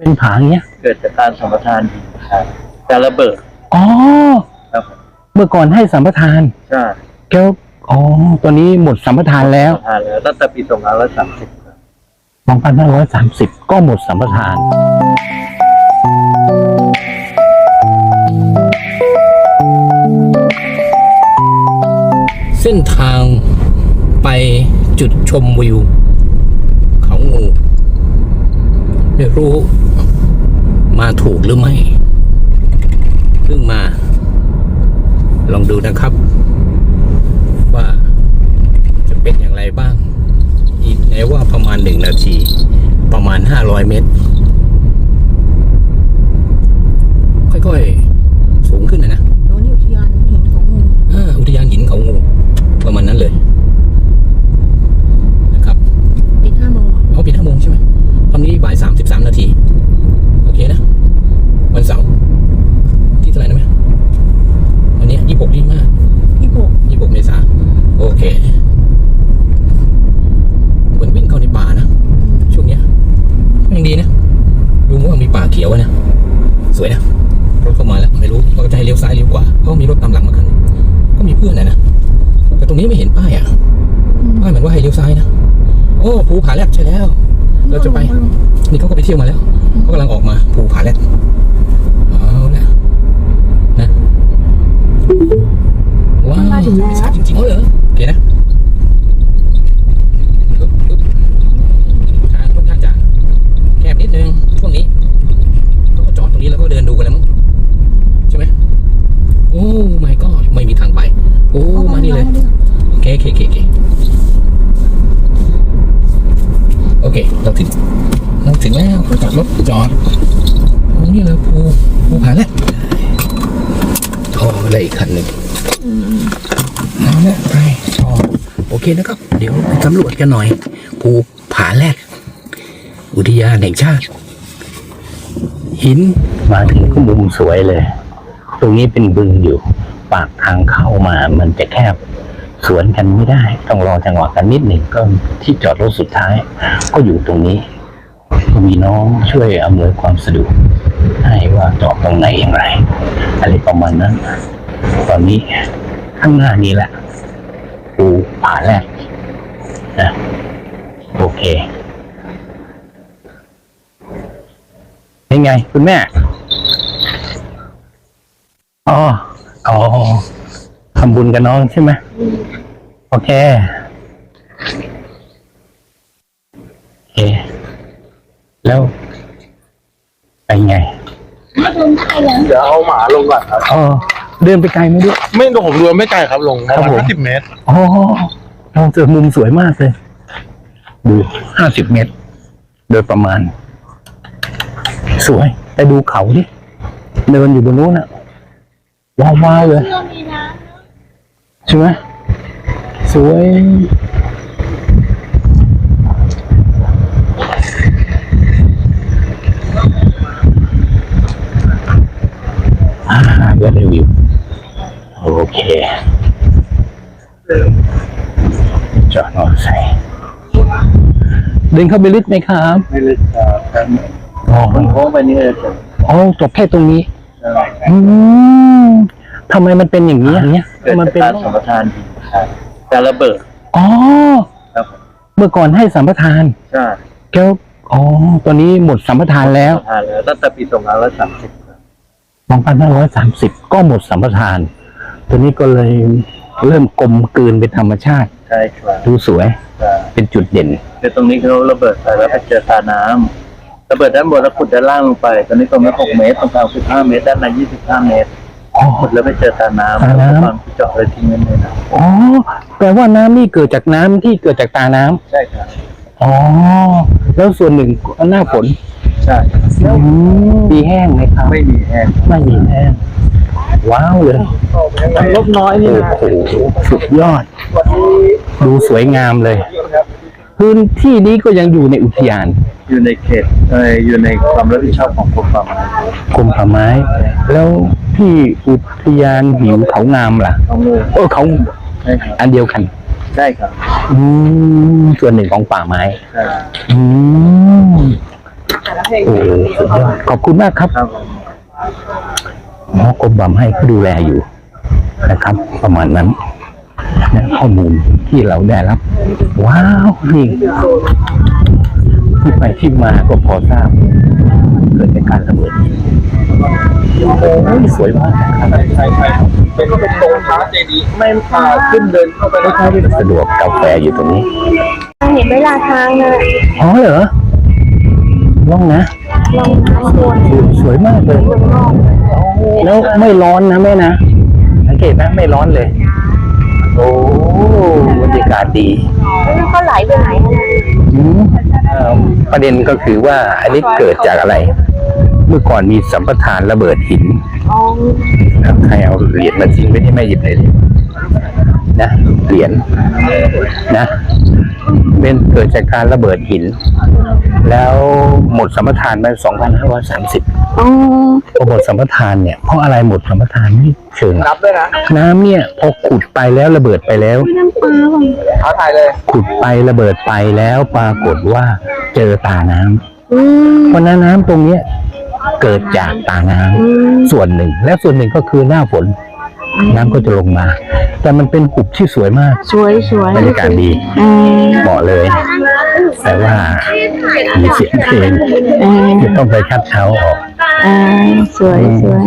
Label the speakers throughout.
Speaker 1: เป็นผาอย่างเงี้ย
Speaker 2: เกิดจากการสัมปทานหินครับการระเบิด
Speaker 1: อ๋อ
Speaker 2: ครับ
Speaker 1: เมื่อก่อนให้สัมปทาน
Speaker 2: ใช่
Speaker 1: แก้วอ๋อ ตอนนี้หมดสัมปทานแล้ว
Speaker 2: สัมปทานแล้วตั้งแต่ปีสองพันร้อยสามสิบครับ
Speaker 1: 2530 ก็หมดสัมปทาน เส้นทางไปจุดชมวิว เขางู ไม่รู้ มาถูกหรือไม่เพิ่งมา ลองดูนะครับ ว่าจะเป็นอย่างไรบ้าง อีกไหนว่าประมาณหนึ่งนาที ประมาณห้าร้อยเมตร ค่อยๆ สูงขึ้นนะนะ
Speaker 3: โน้นอุทยานหินของงู
Speaker 1: อ่าอุทยานหินเขางู ประมาณนั้นเลย นะครับ
Speaker 3: ปิดห้าโมงอะ
Speaker 1: เขาปิดห้าโมงใช่ไหมตอนนี้บ่ายสามสิบสามนาที โอเคนะ วันเสาร์ที่เท่าไหร่นะแม่วันนี้ยี่หกดีมาก
Speaker 3: พี่บก
Speaker 1: ยี่หกเมษาโอเคเหมือนวิ่งเข้าในป่านะ ช่วงเนี้ยก็ยังดีนะดูว่ามีป่าเขียวอะนะ สวยนะ รถเข้ามาแล้ว ไม่รู้ว่าจะให้เลี้ยวซ้ายเลี้ยวขวาเพราะมีรถตามหลังมาคัน ก็มีเพื่อนนะนะ แต่ตรงนี้ไม่เห็นป้ายอะป้ายเหมือนว่าให้เลี้ยวซ้ายนะโอ้ภูผาแลบใช่แล้ว เราจะไป นี่เขาก็ไปเที่ยวมาแล้วเขากำลังออกมาภูผาแลบเอาละนะว้าวไม่ทราบจริงๆเหรอโอเคนะปึ๊บปึ๊บทางค่อนข้างจะแคบนิดนึงช่วงนี้เขาก็จอดตรงนี้แล้วก็เดินดูกันแล้วมั้งใช่ไหมโอ้ไม่ก็ไม่มีทางไป โอ้ มานี่เลย โอเคโอเคโอเคโอเคโอเคเราถึงเราถึงแล้วจอดรถจอดตรงนี้เลยภูภูผาแล้วโอ้อะไรอีกคันหนึ่งเอาละไปจอดโอเคนะครับ เดี๋ยวไปสำรวจกันหน่อย ภูผาแรก อุทยานแห่งชาติ หินมาถึงก็มุมสวยเลย ตรงนี้เป็นบึงอยู่ ปากทางเข้ามามันจะแคบ สวนกันไม่ได้ ต้องรอจังหวะกันนิดหนึ่งก็ที่จอดรถสุดท้าย ก็อยู่ตรงนี้ก็มีน้องช่วยอำนวยความสะดวกให้ว่าจอดตรงไหนอย่างไรอะไรประมาณนั้น ตอนนี้ข้างหน้านี้แหละปูผาแรกนะโอเคเป็นไง คุณแม่อ๋ออ๋อทำบุญกับน้องใช่ไหม เค โอเค แล้ว ไปไง
Speaker 2: เดี๋ยวเอาหมาลงก่อนครับ
Speaker 1: อ๋อเดินไปไกลไหมด้วย
Speaker 2: ไม่ผมรวมไม่ไกลครับลง
Speaker 1: ครับผม
Speaker 2: ห้าสิบเมตร
Speaker 1: อ๋อเราเจอมุมสวยมากเลย ดูห้าสิบเมตร โดยประมาณ สวย ไปดูเขาดิ เดินอยู่บนนู้นอะว้าวว้าวเลยใช่ไหม สวย อ่าเดี๋ยวรีวิว โอเคจอดมอเตอร์ไซค์เดินเข้าไปลึกไหมครับ
Speaker 2: ไม่เลยครับ
Speaker 1: อ๋อ
Speaker 2: มันโค้งไปนี่เลยครับ
Speaker 1: อ๋อจบแค่ตรงนี้ อืมทำไมมันเป็นอย่างนี้อย่างเงี้ย
Speaker 2: เกิด
Speaker 1: มัน
Speaker 2: จาก
Speaker 1: เป็น
Speaker 2: การสัมปทานหินครับ การระเบิด
Speaker 1: อ๋อ
Speaker 2: ครับ
Speaker 1: เมื่อก่อนให้สัมปทาน
Speaker 2: ใช่
Speaker 1: แก้วอ๋อตอนนี้หมดสัมปทานแล้ว
Speaker 2: สัมปทานแล้วตั้งแต่ปีสองพันร้อยสามสิบครับ
Speaker 1: 2530 ก็หมดสัมปทาน ตัวนี้ก็เลยเริ่มกลมกลืนเป็นธรรมชาติ
Speaker 2: ใช่ครับ
Speaker 1: ดูสวย
Speaker 2: ใช่
Speaker 1: เป็นจุดเด่น
Speaker 2: คือตรงนี้เขาระเบิดไปแล้วไปเจอตาน้ำระเบิดด้านบนแล้วขุดด้านล่างลงไป ตอนนี้ตรงนี้หกเมตรตรงกลางสิบห้าเมตรด้านในยี่สิบห้าเมตร
Speaker 1: อ๋อ
Speaker 2: ขุด แล้วไปเจอตาน้ำ
Speaker 1: ตาน้ำ
Speaker 2: แล้วก็ความเจาะเลยทิ้งไว้เลยนะ
Speaker 1: อ๋อแปลว่าน้ำนี่เกิดจากน้ำที่เกิดจากตาน้ำ
Speaker 2: ใช่ครับ
Speaker 1: อ๋อ แล้วส่วนหนึ่งก็หน้าฝน
Speaker 2: ใช่
Speaker 1: อืมมีแห้งไหมครับ
Speaker 2: ไม่มีแห้ง
Speaker 1: ไม่มีแห้งว้าวเลย
Speaker 2: ลบน้อยนี่
Speaker 1: โอ้
Speaker 2: นะ
Speaker 1: โหสุดยอดดูสวยงามเลย พื้นที่นี้ก็ยังอยู่ในอุทยาน
Speaker 2: อยู่ในเขตเอ่ออยู่ในความรับผิดชอบของกรมป่าไม้
Speaker 1: กรมป่าไม้ แล้วที่อุทยานหิวเขางามล่ะ
Speaker 2: ของเลย
Speaker 1: เออเขา
Speaker 2: ใช่ครับ
Speaker 1: อันเดียวกัน
Speaker 2: ใช่ครับ
Speaker 1: อืมส่วนหนึ่งของป่าไม้
Speaker 2: ใช่
Speaker 1: อืมโอ้โหสุดยอดขอบคุณมากครับ
Speaker 2: ครับ
Speaker 1: หมอกรมบำให้ดูแลอยู่นะครับ ประมาณนั้นนะข้อมูลที่เราได้รับ ว้าว นี่ ที่ไปที่มาก็พอทราบ เกิดจากการระเบิดโอ้ยสวยมากนะครับ
Speaker 2: ใช่ใช่เป็นก็เป็นตรงพระเจดีย์ไม่พาขึ้นเดินเข้าไปได้
Speaker 1: สะดวกกาแฟอยู่ตรงนี้
Speaker 3: เห็นเวลาทางเลย
Speaker 1: อ๋อเหรอล่องนะ
Speaker 3: ลองน้ำวน
Speaker 1: สวยมากเลยแล้วไม่ร้อนนะแม่นะสังเกตไหมไม่ร้อนเลย โอ้บรรยากาศดี
Speaker 3: แล้วก็ไหลไปไหนนะ
Speaker 1: อืมเอ่อประเด็นก็คือว่าอันนี้เกิดจากอะไร เมื่อก่อนมีสัมปทานระเบิดหิน
Speaker 3: อ๋อ
Speaker 1: นะใครเอาเหรียญมาทิ้งไว้ที่แม่หยิบเลยนะเหรียญนะ เป็นเกิดจากการระเบิดหิน แล้วหมดสัมปทานไป2530
Speaker 3: อ๋อ
Speaker 1: พอหมดสัมปทานเนี่ยเพราะอะไรหมดสัมปทานไม่เชิง
Speaker 2: นับด้วยนะ
Speaker 1: น้ำเนี่ยพอขุดไปแล้วระเบิดไปแล้ว
Speaker 3: น้ำปลาว่ะ
Speaker 2: ท้าทายเลย
Speaker 1: ขุดไประเบิดไปแล้วปรากฏว่าเจอตาน้ำ
Speaker 3: อืม
Speaker 1: เพราะฉะนั้นน้ำตรงเนี้ยเกิดจากตาน้ำ
Speaker 3: อืม
Speaker 1: ส่วนหนึ่ง และส่วนหนึ่งก็คือหน้าฝน น้ำก็จะลงมา แต่มันเป็นหุบที่สวยมาก
Speaker 3: สวยสวย
Speaker 1: บรรยากาศดี
Speaker 3: อืม
Speaker 1: เหมาะเลย แต่ว่ามีเสียงเพลง
Speaker 3: เออ
Speaker 1: จะต้องไปคัดเท้าออก
Speaker 3: เออสวยสวย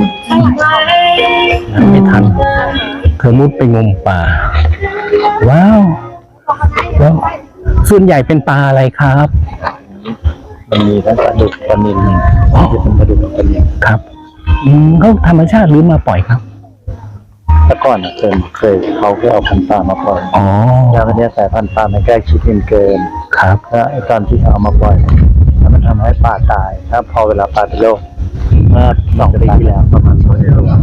Speaker 1: ไม่ทันเธอมุดไปงมปลาว้าวแล้วส่วนใหญ่เป็นปลาอะไรครับ
Speaker 2: มันมีทั้งปลาดุกปลานิล
Speaker 1: อ๋อ
Speaker 2: ที่เป็นปลาดุกกับปลานิล
Speaker 1: ครับอืมเขาธรรมชาติหรือมาปล่อยครับ
Speaker 2: แต่ก่อนน่ะเคยเคยเขาเคยเอาพันธุ์ปลามาปล่อย
Speaker 1: อ๋อ
Speaker 2: แล้วก็เนี่ยสายพันธุ์ปลามันใกล้ชิดกันเกิน
Speaker 1: ครับ
Speaker 2: แล้วไอ้ตอนที่เอามาปล่อยแล้วมันทำให้ปลาตายถ้าพอเวลาปลาเป็นโรคเมื่อสองปีที่แล้วประมาณสองเดือน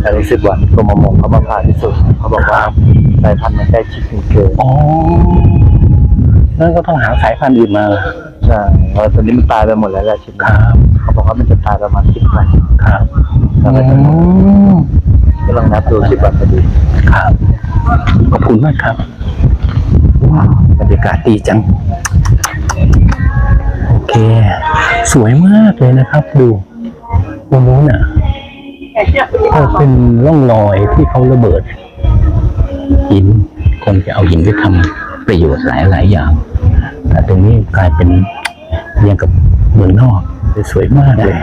Speaker 2: แต่ในสิบวันกรมประมงเขามาผ่าพิสูจน์เขาบอกว่าสายพันธุ์มันใกล้ชิดกันเกิน
Speaker 1: อ๋อนั่นก็ต้องหาสายพันธุ์อื่นมา
Speaker 2: ใช่เพราะตอนนี้มันตายไปหมดแล้วแหละชิ้น
Speaker 1: ค
Speaker 2: นี้
Speaker 1: รับ
Speaker 2: เขาบอกว่ามันจะตายประมาณสิบวัน
Speaker 1: ครับ
Speaker 2: แล้วมันจะ
Speaker 1: อืม
Speaker 2: ก็ลองนับดูสิบวันพอดี
Speaker 1: ครับขอบคุณมากครับว้าวบรรยากาศดีจัง โอเค สวยมากเลยนะครับ ดูตรงนู้นน่ะก็เป็นร่องรอยที่เขาระเบิดหินคนจะเอาหินไปทำประโยชน์หลายๆอย่าง แต่ตรงนี้กลายเป็นย่างกับเมืองนอกสวยมากเลย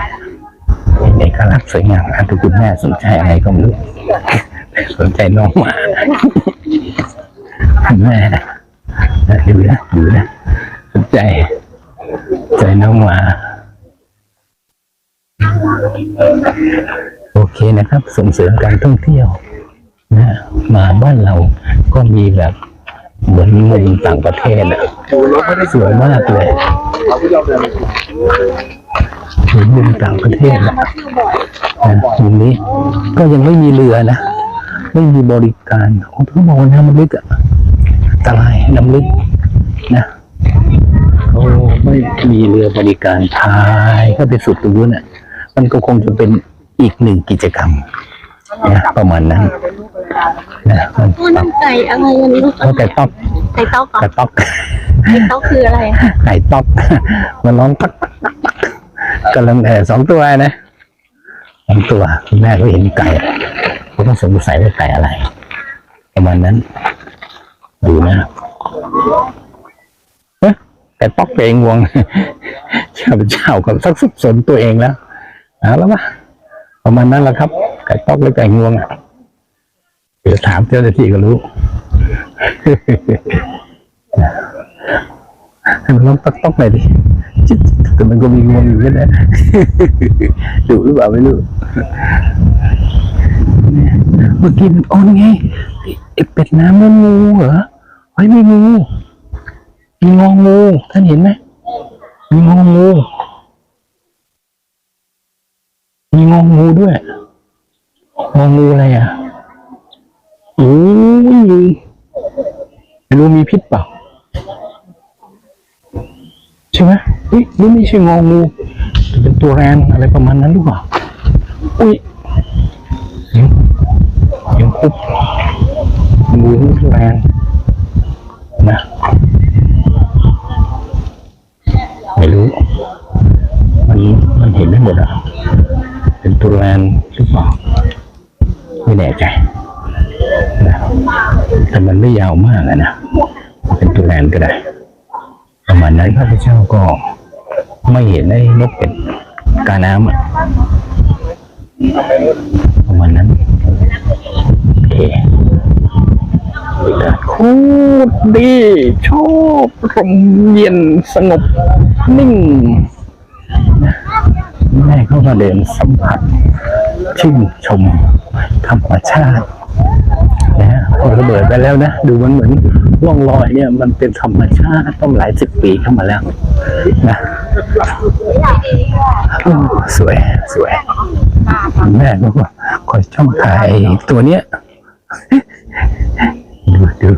Speaker 1: เป็นเอกลักษณ์สวยงามอะทุกคุณแม่สนใจอะไรก็ไม่รู้สนใจน้องหมาคุณแม่นะดูนะดูนะสนใจใจน้องหมาโอเคนะครับ ส่งเสริมการท่องเที่ยวนะมาบ้านเราก็มีแบบเหมือนมุมต่างประเทศอะสวยมากเลย เหมือนมุมต่างประเทศอะนะมุมนี้ก็ยังไม่มีเรือนะ ไม่มีบริการโอ้ต้องบอกว่าน้ำมันลึกอะอันตรายน้ำลึกนะเขาไม่มีเรือบริการพายก็ไปสุดตรงนู้นอะ มันก็คงจะเป็นอีกหนึ่งกิจกรรมนะประมาณนั้นนะมัน
Speaker 3: ว่าน้ำไก่อะไรกันลูก
Speaker 1: เขาแต่ต๊อก
Speaker 3: ไก่ต๊อกเหรอ
Speaker 1: แต่ต๊อก
Speaker 3: ไก่ต๊อกคืออะไร
Speaker 1: ไก่ต๊อกมันร้องตักตักตั กำลังแต่สองตัวนะสองตัวคุณแม่ก็เห็นไก่เขาต้องสงสัยว่าไก่อะไรประมาณนั้นดูนะเอ๊ะไก่ต๊อกเองงวงข้าพเจ้าก็สักสับสนตัวเองแล้วเอาแล้วปะประมาณนั้นแหละครับ ไก่ต๊อกหรือไก่งวงอะเดี๋ยวถามเจ้าหน้าที่ก็รู้ ให้มันร้องต๊อกต๊อกหน่อยดิจิ๊ดแต่มันก็มีงวงอยู่ก็ได้ดุหรือเปล่าไม่รู้เมื่อกี้มันอ่อนไงไอ้เป็ดน้ำนั่นงูเหรอเฮ้ไม่งูมีงองูท่านเห็นไหมมีงองูมีงองูด้วยงองูอะไรอะโอ้ยไม่รู้มีพิษเปล่า ช่ไหมเฮ้ยนี่ไม่ใช่งองูแต่เป็นตัวแรงอะไรประมาณนั้นหรือเปล่าอุ้ยเสียงเสียงปุ๊บงูแรงนะไม่รู้มันมันเห็นไม่หมดอะ เป็นตุลานหรือเปล่าไม่แน่ใจนะแต่มันไม่ยาวมากอะนะเป็นตุลานก็ได้ ประมาณนั้นพระพุทธเจ้าก็ไม่เห็นไอ้นกเป็ดกาน้ำอะประมาณนั้นโอเคบรรยากาศโคตรดี ชอบลมเย็นสงบนิ่งนะแม่เข้ามาเดินสัมผัสชื่นชมธรรมชาติ นะฮะพอระเบิดไปแล้วนะ ดูมันเหมือนร่องรอยเนี่ย มันเป็นธรรมชาติต้องหลายสิบปีเข้ามาแล้วนะสวยสวยแม่ก็คอยช่องถ่ายตัวเนี้ยดูดู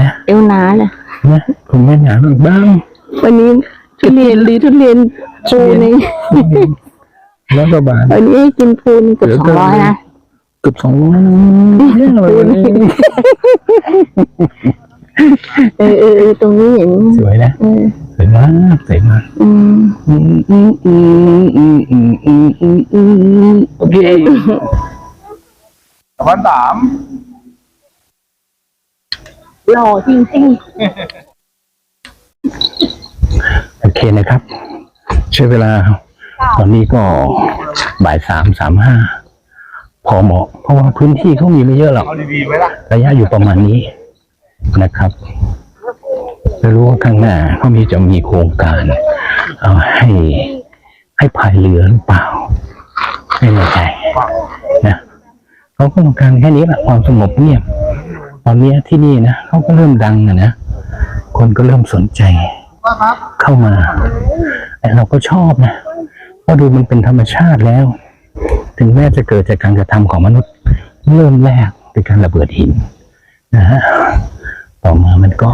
Speaker 1: เนะ
Speaker 3: เอวน้าเลย
Speaker 1: นะผมไม่หนากบ้าง
Speaker 3: วันนี้ทุเรียนรีทุเรียนปูนี่
Speaker 1: แล้วก็บาน
Speaker 3: วันนี้กินปูนเกือบสองร้อยนะ
Speaker 1: เกือบสองร้อยเรื่งน
Speaker 3: เออเออตรงนี้เห็น
Speaker 1: สวยนะสวยมากสวยมากโอเค
Speaker 2: วันสาม
Speaker 3: หล่อจริง
Speaker 1: โอเคนะครับ ใช้เวลา ตอนนี้ก็บ่ายสามสามห้าพอเหมาะ เพราะว่าพื้นที่เขามีไม่เยอะหรอก
Speaker 2: เอาดีๆไว้ละ
Speaker 1: ระยะอยู่ประมาณนี้นะครับไม่รู้ว่าข้างหน้าเขามีจะมีโครงการ เอาให้ให้พายเรือหรือเปล่า ไม่แน่ใจนะเขาก็ต้องการแค่นี้แหละความสงบเงียบ ตอนนี้ที่นี่นะเขาก็เริ่มดังนะนะคนก็เริ่มสนใจ เข้ามาแต่เราก็ชอบนะเพราะดูมันเป็นธรรมชาติแล้ว ถึงแม้จะเกิดจากการกระทำของมนุษย์ เริ่มแรกเป็นการระเบิดหินนะฮะต่อมามันก็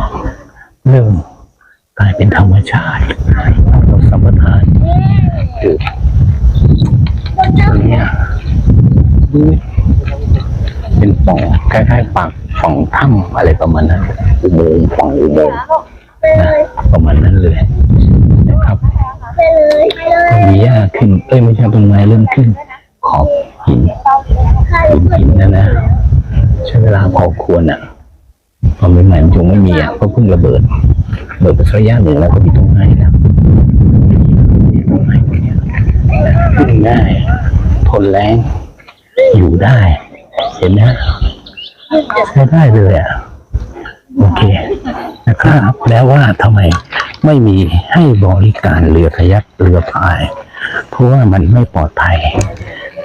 Speaker 1: เริ่มกลายเป็นธรรมชาติเราสัมปทานคือตัวเนี้ยเป็นปล่องคล้ายๆปาก ปล่องถ้ำอะไรประมาณนั้นอุโมงค์ปล่งอุโมงค์นะประมาณนั้นเลยนะครับต้นหญ้าขึ้น เอ้ยไม่ใช่ต้นไม้เริ่มขึ้น ขอบหินหินหินนะนะใช้เวลาพอควรอะตอนใหม่ๆมันยังไม่มีอะเพราะเพิ่งระเบิดระเบิดไปสักระยะหนึ่งแล้วก็มีต้นไม้แล้วมีต้นไม้เนี้ยนะขึ้นง่ายทนแรงอยู่ได้ เห็นไหม ใช้ได้เลยอะ โอเค นะครับแล้วว่าทำไมไม่มีให้บริการเรือขยักเรือพาย เพราะว่ามันไม่ปลอดภัย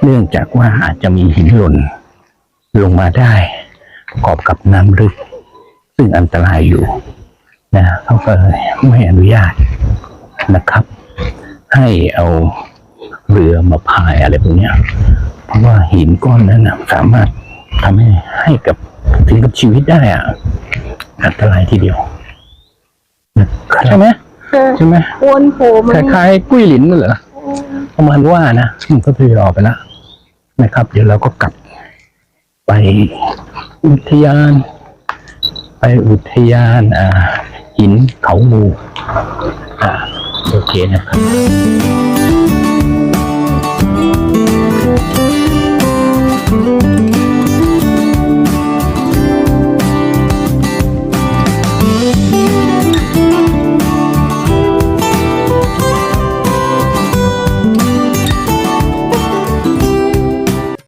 Speaker 1: เนื่องจากว่าอาจจะมีหินหล่น ลงมาได้ประกอบกับน้ำลึก ซึ่งอันตรายอยู่ นะเขาก็เลยไม่อนุญาตนะครับ ให้เอาเรือมาพายอะไรพวกนี้เพราะว่าหินก้อนนั้นสามารถ ทำให้ให้กับถึงกับชีวิตได้อะอันตรายทีเดียวนะครับใช่ไหม
Speaker 3: ๆเออ
Speaker 1: ใช่ไหม
Speaker 3: อ้วนโผล่
Speaker 1: ค
Speaker 3: มัน
Speaker 1: ล้ายๆกุ้ยหลินนั่นเหรอประมาณว่านะมันก็ทยอยไปแล้วนะครับ เดี๋ยวเราก็กลับ ไปอุทยาน ไปอุทยาน อ่า หินเขางูอ่า โอเคนะครับ